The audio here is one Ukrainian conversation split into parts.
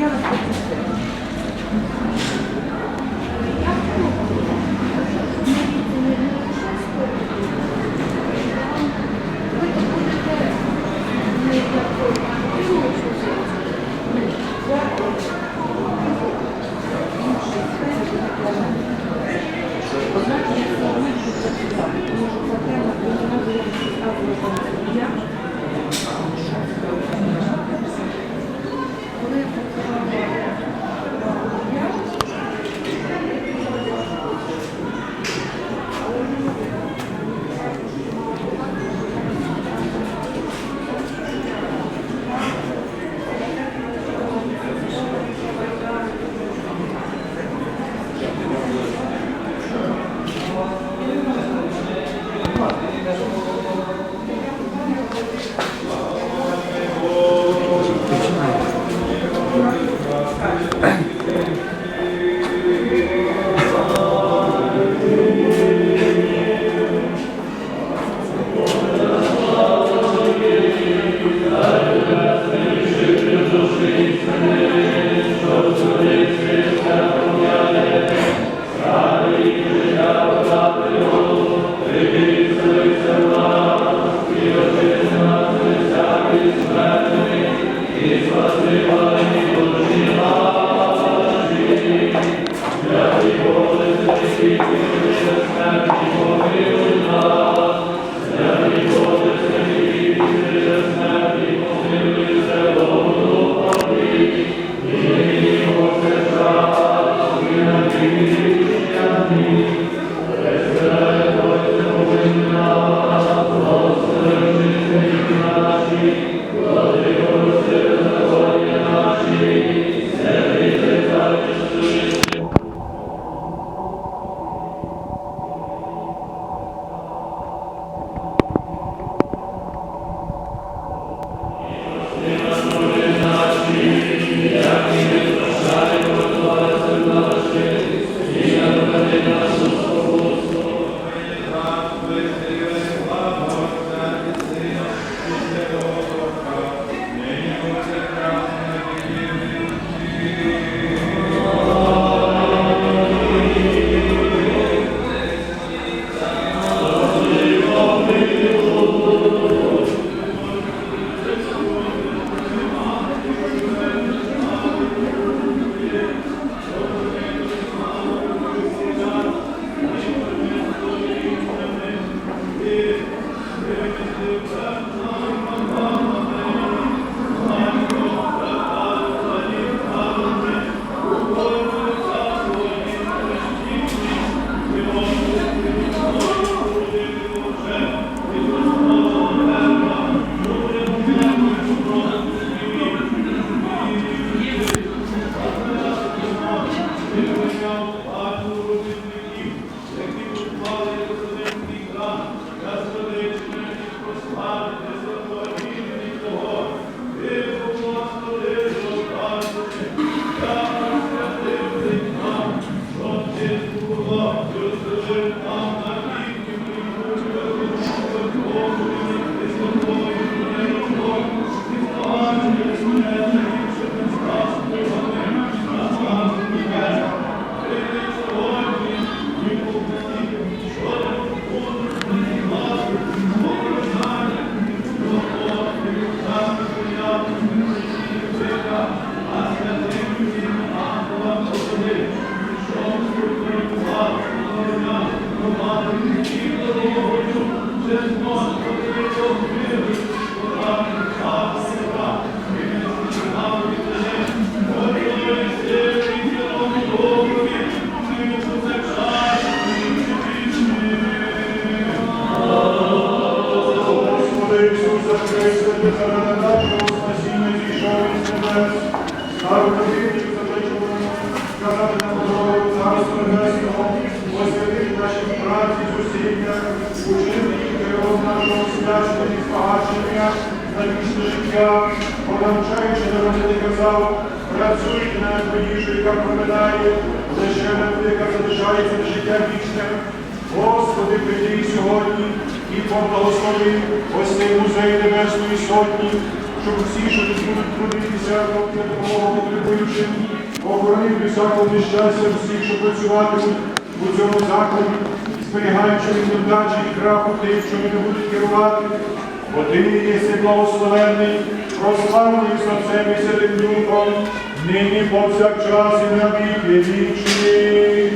Yeah. І збагачення на вічне життя, понавчаючи народити казав, працюйте на подіжу, яка проминає, лише яка залишається на життя вічне. Господи, прийди сьогодні і поблагослови ось цей музей Небесної Сотні, щоб всі, що тут будуть трудитися, на допомогу потребуючим, охоронив всякого нещастя всіх, що працюватимуть у цьому закладі, зберігаючи від невдачі і краху тих, що не будуть керувати, бо ти єси благословенний, прославлений з Отцем і Святим Духом, нині повсякчас і на віки вічні.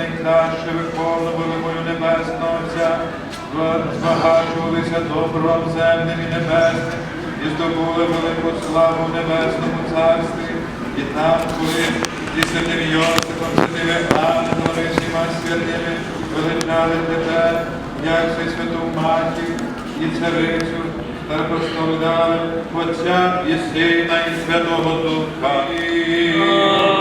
Найкраще виконували волю Небесного Отця, збагачувалися добром земним і небесним, і здобули велику славу в Небесному Царстві, і там, коли і святим Йосифом, святими ангелами, всіма святими, величали тебе, як святу матір і царицю, та прославляли Отця і Сина, і Святого Духа.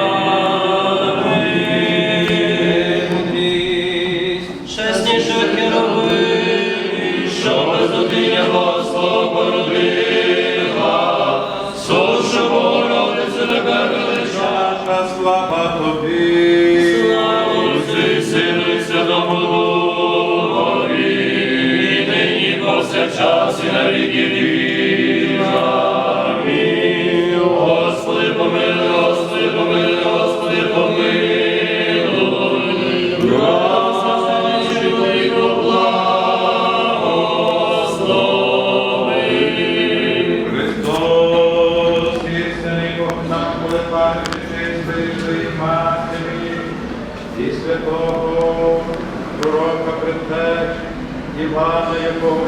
Повсякчас і на віки віків. Амінь. Господи, помилуй, Господи, помилуй, Господи, помилуй. Благослови, Твоїх благослови. Христос, істинний Бог нам полепаючи чистої матері і святого пророка предтеч Івана, якого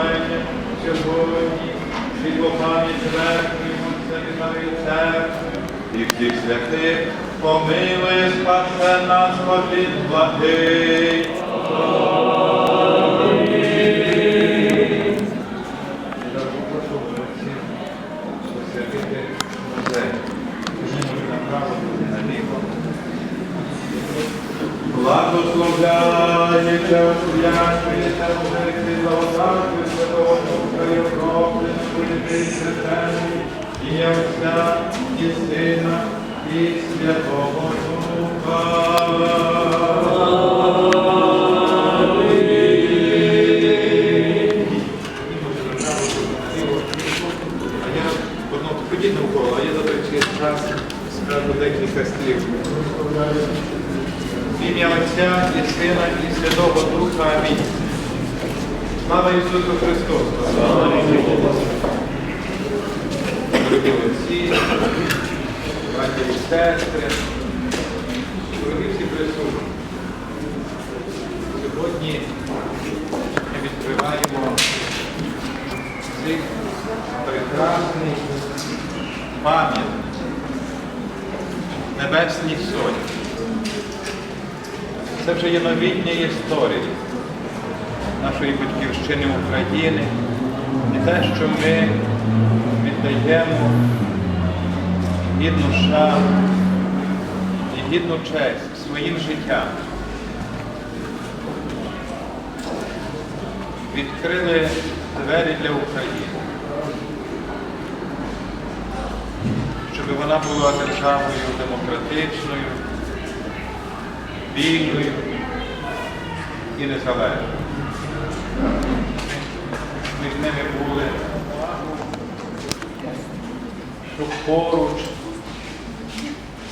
сікловення сьогодні світло пам'ять верхній Царі церкви і всіх святих помилує спасе нас від благий. Благословляється, освячується, Божий і Святий Святенний, і Отця, і Сина, і Святого Духа. Я ходіть навколо, а я за той час скажу декілька слів. В ім'я Отця і Сина, і Святого Духа. Амінь. Слава Ісусу Христу! Дорогі отці, браті і сестри, дорогі всі присутні. Сьогодні ми відкриваємо цей прекрасний пам'ятник Небесній Сотні. Це вже є новітня історія нашої батьківщини України. І те, що ми віддаємо гідну шану і гідну честь своїм життям. Відкрили двері для України. щоб вона була державою демократичною, вільною і незалежною. Між ними були щоб поруч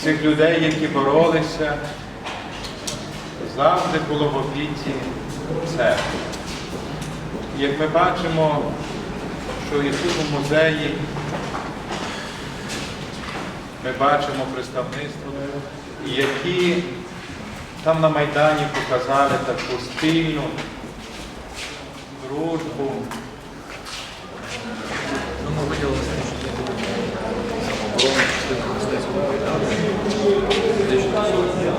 цих людей, які боролися, завжди було в опіці церкви. Як ми бачимо, що і тут у музеї ми бачимо представництво, які там на Майдані показали таку спільну дружбу. Самооборону, частину мистецького майдану, медичну сотню,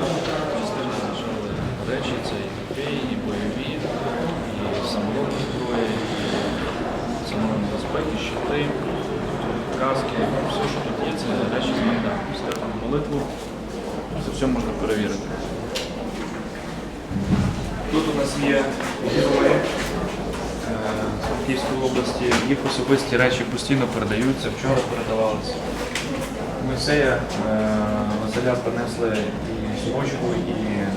частину залишали речі, це і трофеї, і бойові, і саморобні зброї, і саморобні безпеки, щити, каски, все, що тут є, це речі з майдану. Скажемо молитву, це все можна перевірити. Тут у нас є герої. Е, Київської області. Їх особисті речі постійно передаються, вчора передавалися. Мойсея е, Василя принесли і сорочку, і м,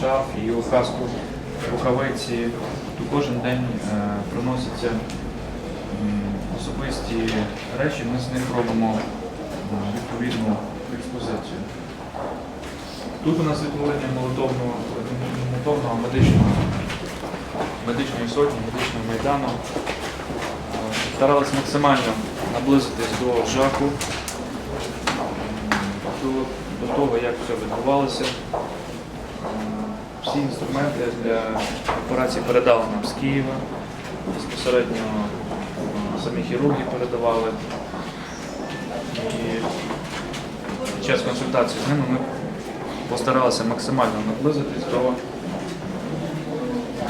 шарф, і його каску, рукавиці. Тут кожен день е, приносяться особисті речі, ми з них робимо відповідну експозицію. Тут у нас відтворення молитовного, медичного медичної сотні, медичного майдану. Е, Старалися максимально наблизитись до жаку, м, до, до того, як все відбувалося. Всі інструменти для операції передали нам з Києва. Безпосередньо е, самі хірурги передавали. І під час консультації з ними ми постаралися максимально наблизитись до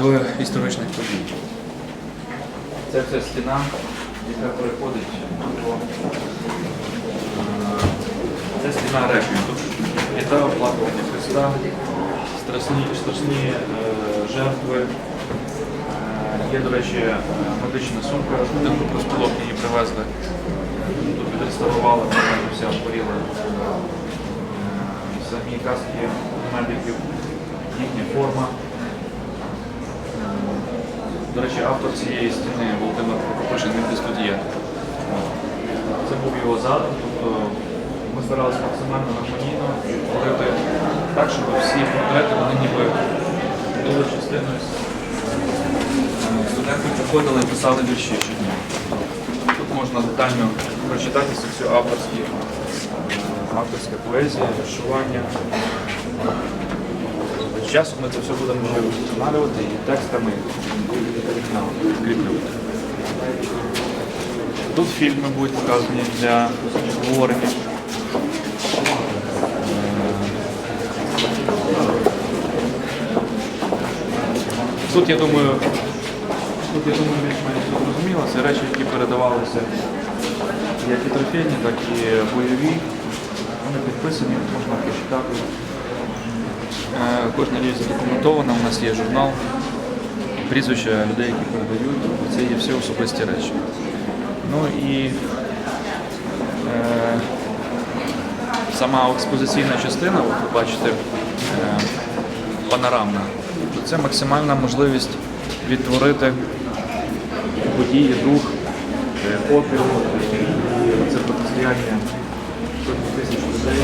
до історичних подій. Це вся стіна, яка переходить до е, це стіна реквієм. Тут літа оплакування Христа, страшні, страшні е, жертви. Е, Є, до речі, медична сумка, будинку проспілок її привезли. Тут відреставрували, вона вся обгоріла. Самі каски медиків, їхня форма. До речі, автор цієї стіни Володимир Прокопишин, він десь тут є. Це був його задум, тобто ми старалися максимально гармонійно відтворити так, щоб всі портрети вони ніби були частиною. Студенти приходили і писали вірші щодня. Тут можна детально прочитати все авторські, авторська поезія, віршування. З часом ми це все будемо вдосконалювати і текстами скріплювати. Тут фільми будуть показані для обговорення. Тут, я думаю, тут, я думаю, більш-менш зрозуміло. Це речі, які передавалися як і трофейні, так і бойові. Вони підписані, можна почитати. Е, Кожна річ задокументована, у нас є журнал, прізвища людей, які передають. Це є всі особисті речі. Ну і е, сама експозиційна частина, от ви бачите, е, панорамна, то це максимальна можливість відтворити події, дух, е, опір, це протистояння сотні тисяч людей.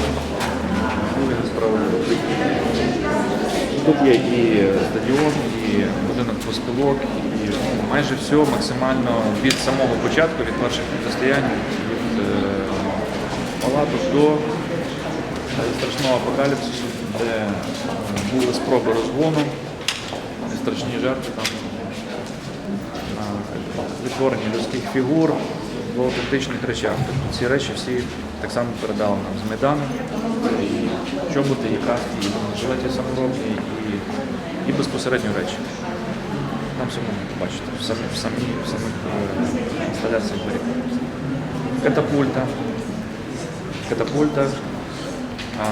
Друге. Тут є і стадіон, і будинок поспілок, і майже все максимально від самого початку, від перших протистоянь, від е, палаток до е, страшного апокаліпсису, де е, були спроби розгону, страшні жертви там, е, відтворення людських фігур в аутентичних речах. Тобто ці речі всі так само передали нам з Майдану. І чоботи, і каски, і жилеті саморобні, і, і безпосередньо речі. Там все можна побачити в самих, в самі, в самих е, інсталяціях дворів. Катапульта. Катапульта. А,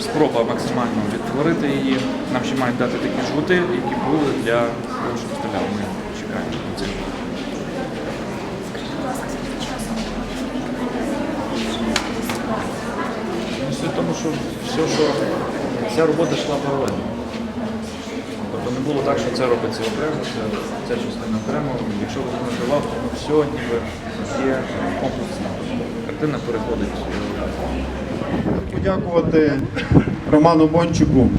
спроба максимально відтворити її. Нам ще мають дати такі жгути, які були для того, щоб стріляв. Ми чекаємо на це. Суть в тому, що все, що вся робота йшла паралельно. Тобто не було так, що це робиться окремо, це, ця частина окремо. Якщо ви увагу, то все ніби є комплексно. Картина переходить. е, подякувати Роману Бончуку,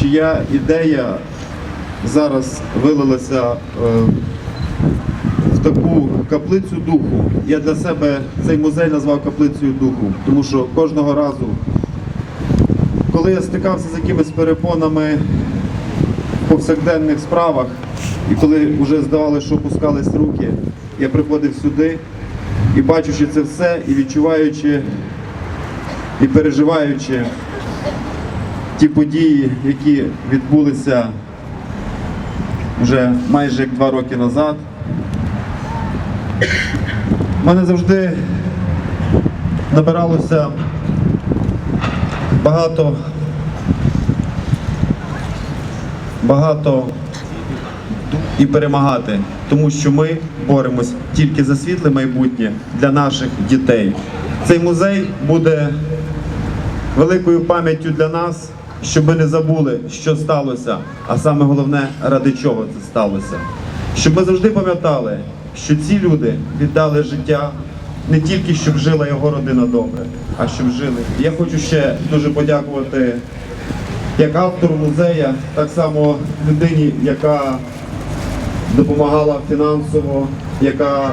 чия ідея зараз вилилася е, таку каплицю духу. Я для себе цей музей назвав каплицею духу, тому що кожного разу, коли я стикався з якимись перепонами в повсякденних справах, і коли вже здавалося, що опускались руки, я приходив сюди і бачучи це все, і відчуваючи і переживаючи ті події, які відбулися вже майже як два роки назад, в мене завжди набиралося багато багато і перемагати, тому що ми боремось тільки за світле майбутнє для наших дітей. Цей музей буде великою пам'яттю для нас, щоб ми не забули, що сталося, а саме головне, ради чого це сталося. Щоб ми завжди пам'ятали, що ці люди віддали життя не тільки щоб жила його родина добре, а щоб жили. Я хочу ще дуже подякувати як автору музея, так само людині, яка допомагала фінансово, яка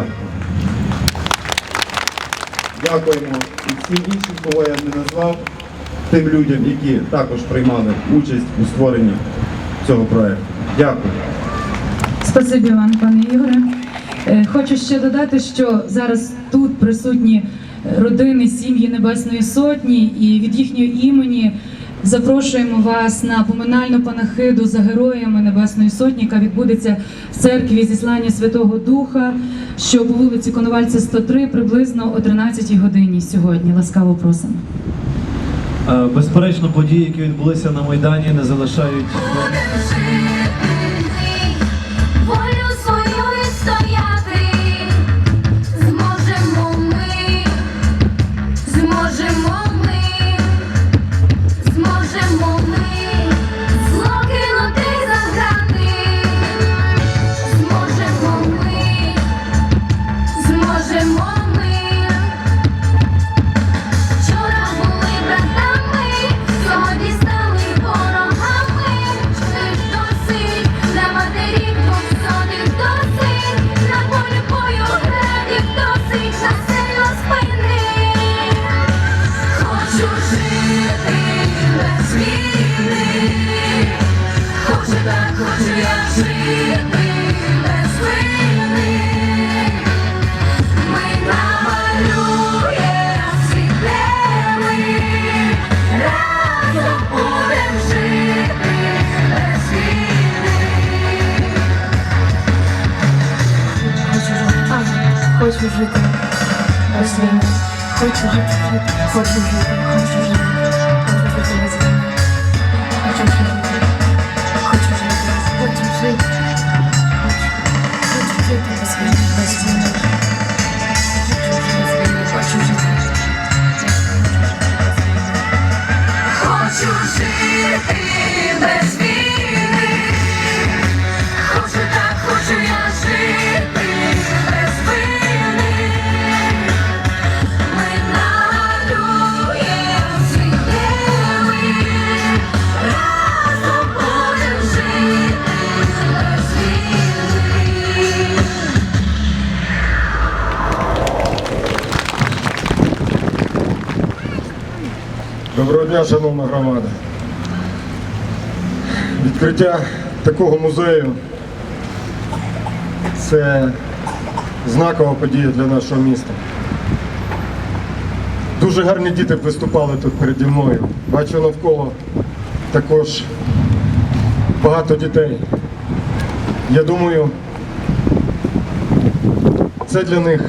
дякуємо і всім іншим, кого я не назвав, тим людям, які також приймали участь у створенні цього проекту. Дякую. Спасибі вам, пане Ігоре. Е, Хочу ще додати, що зараз тут присутні родини сім'ї Небесної Сотні, і від їхнього імені запрошуємо вас на поминальну панахиду за героями Небесної Сотні, яка відбудеться в церкві зіслання Святого Духа, що по вулиці Коновальця 103 приблизно о 13 годині сьогодні. Ласкаво просимо. Е, Безперечно, події, які відбулися на Майдані, не залишають Дня, шановна громада. Відкриття такого музею це знакова подія для нашого міста. Дуже гарні діти виступали тут переді мною. Бачу навколо також багато дітей. Я думаю, це для них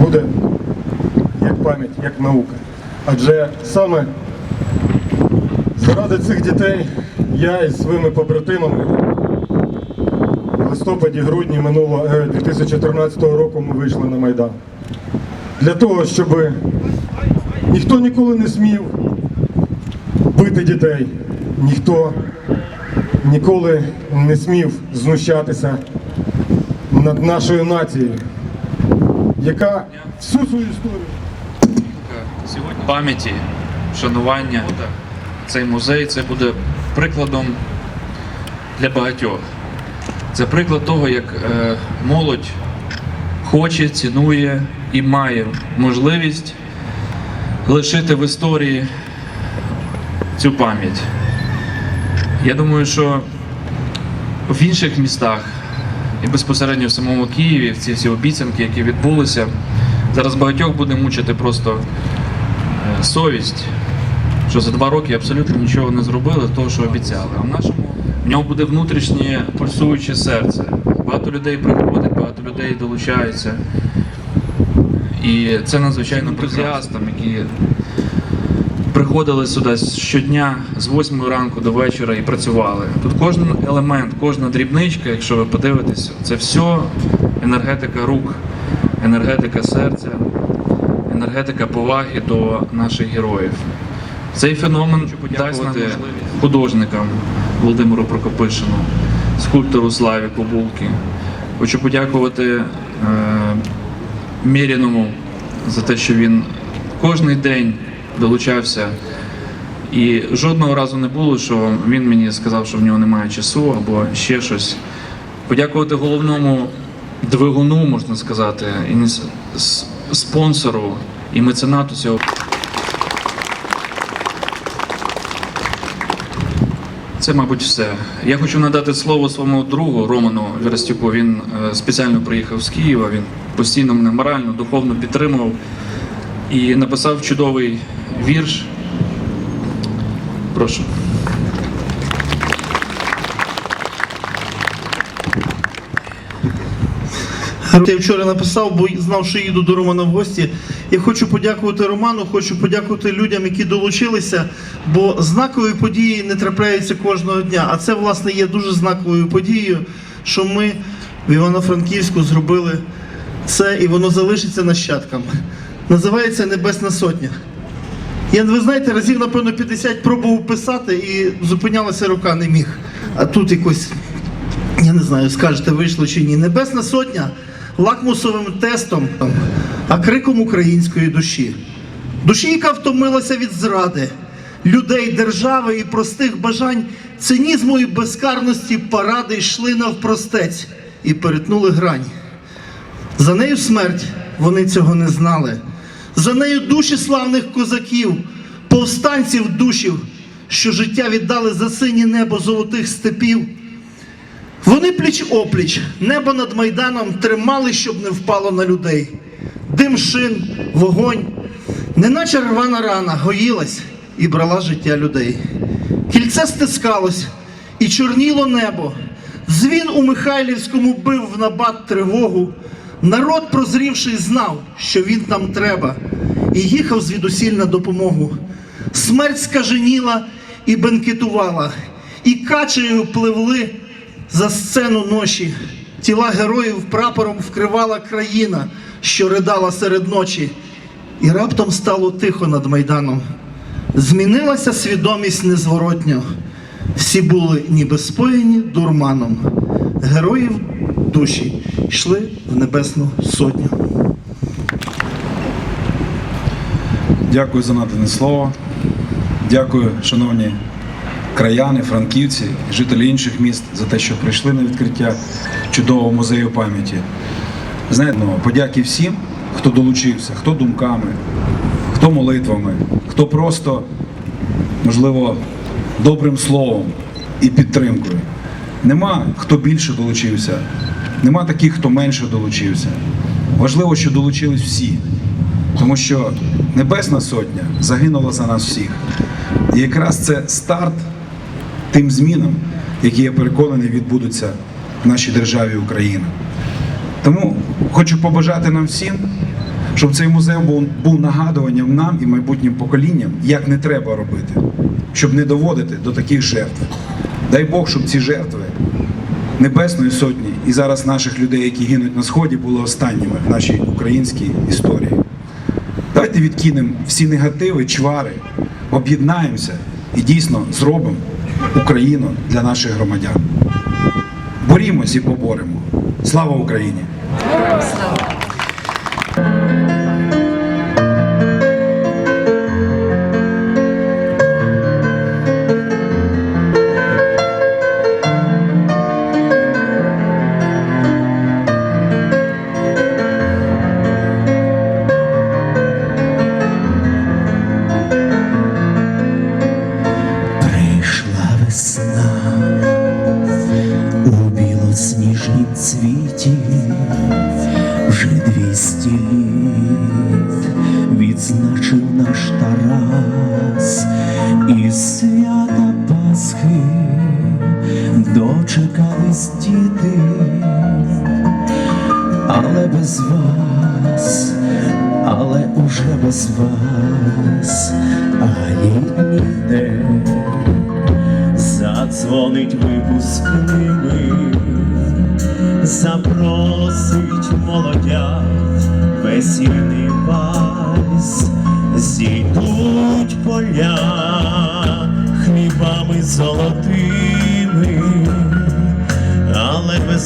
буде як пам'ять, як наука. Адже саме заради цих дітей я із своїми побратимами в листопаді-грудні минулого е, 2014 року ми вийшли на Майдан. для того, щоб ніхто ніколи не смів бити дітей, ніхто ніколи не смів знущатися над нашою нацією, яка всю свою історію. Пам'яті, шанування. Цей музей це буде прикладом для багатьох. Це приклад того, як е, молодь хоче, цінує і має можливість лишити в історії цю пам'ять. Я думаю, що в інших містах і безпосередньо в самому Києві ці всі обіцянки, які відбулися, зараз багатьох буде мучити просто совість, що за два роки абсолютно нічого не зробили, того, що обіцяли. А в нашому в нього буде внутрішнє пульсуюче серце. Багато людей приходить, багато людей долучаються. І це надзвичайно ентузіастам, які приходили сюди щодня з 8 ранку до вечора і працювали. Тут кожен елемент, кожна дрібничка, якщо ви подивитесь, це все енергетика рук, енергетика серця, енергетика поваги до наших героїв. Цей феномен дасть нам художникам Володимиру Прокопишину, скульптору Славіку Булки. Хочу подякувати е, Міріному за те, що він кожен день долучався. І жодного разу не було, що він мені сказав, що в нього немає часу або ще щось. Подякувати головному двигуну, можна сказати, спонсору і меценату цього. Це, мабуть, все. Я хочу надати слово своєму другу Роману Верестюку. Він е, спеціально приїхав з Києва. Він постійно мене морально, духовно підтримував і написав чудовий вірш. Прошу. Я вчора написав, бо знав, що їду до Романа в гості. Я хочу подякувати Роману, хочу подякувати людям, які долучилися, бо знакові події не трапляються кожного дня. А це, власне, є дуже знаковою подією, що ми в Івано-Франківську зробили це, і воно залишиться нащадкам. Називається Небесна Сотня. Я, ви знаєте, разів, напевно, 50 пробував писати і зупинялася рука, не міг. А тут якось я не знаю, скажете, вийшло чи ні. Небесна сотня лакмусовим тестом, а криком української душі. Душі, яка втомилася від зради, людей, держави і простих бажань, цинізму і безкарності паради йшли навпростець і перетнули грань. За нею смерть вони цього не знали. За нею душі славних козаків, повстанців душів, що життя віддали за синє небо золотих степів. Вони пліч опліч, небо над майданом тримали, щоб не впало на людей. Дим шин, вогонь, неначе рвана рана гоїлась і брала життя людей. Кільце стискалось і чорніло небо. Дзвін у Михайлівському бив в набат тривогу. Народ, прозрівший, знав, що він там треба, і їхав звідусіль на допомогу. Смерть скаженіла і бенкетувала, і качею пливли за сцену ночі. Тіла героїв прапором вкривала країна, що ридала серед ночі. І раптом стало тихо над майданом. Змінилася свідомість незворотньо. Всі були ніби споєні дурманом. Героїв душі йшли в небесну сотню. Дякую за надане слово. Дякую, шановні краяни, франківці, жителі інших міст за те, що прийшли на відкриття чудового музею пам'яті. Знаєте, ну, подяки всім, хто долучився, хто думками, хто молитвами, хто просто, можливо, добрим словом і підтримкою. Нема хто більше долучився, нема таких, хто менше долучився. Важливо, що долучились всі. Тому що Небесна Сотня загинула за нас всіх. І якраз це старт тим змінам, які я переконаний відбудуться в нашій державі Україна. Тому хочу побажати нам всім, щоб цей музей був, нагадуванням нам і майбутнім поколінням, як не треба робити, щоб не доводити до таких жертв. Дай Бог, щоб ці жертви Небесної Сотні і зараз наших людей, які гинуть на сході, були останніми в нашій українській історії. Давайте відкинемо всі негативи, чвари, об'єднаємося і дійсно зробимо Україну для наших громадян. Борімось і поборемо. Слава Україні! Прийшла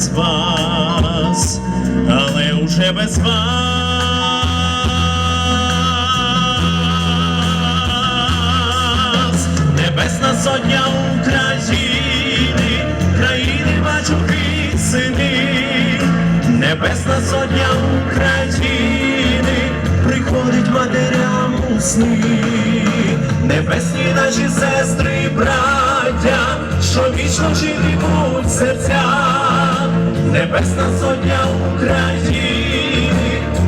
без вас, але уже без вас. Небесна сотня України, країни мачухи сини, Небесна сотня України, приходить матерям у сни, небесні наші сестри, браття, що вічно живуть серця, Небесна сотня України,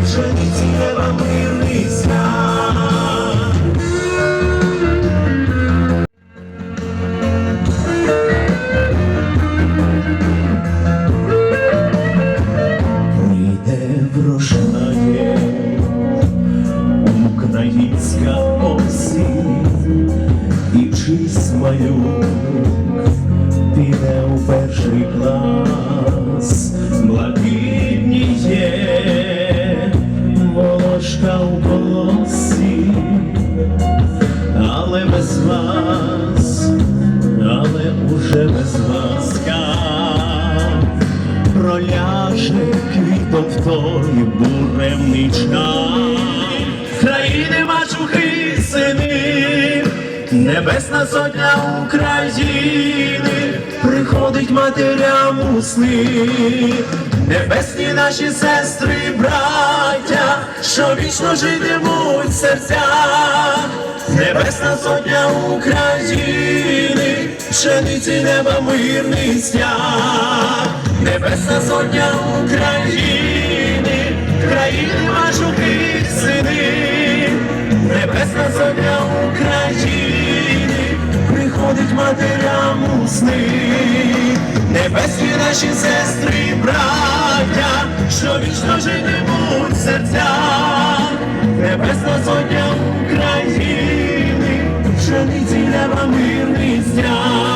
пшениці неба мирний свят. Прийде врожає українська осінь, і чийсь малюк піде у перший клас, блакитніє волошка у колосі, але без вас, але уже без вас. Проляже буремний час. Країни мачухи сини, Небесна сотня України, приходить матерям у сни, небесні наші сестри, браття, що вічно житимуть серця, Небесна сотня України, пшениці неба мирний стяг, Небесна сотня України, країни мачухи сини, матерям у сни, небесні наші сестри, браття, що вічно житимуть серця, Небесна сотня України, пшениці неба мирний стяг.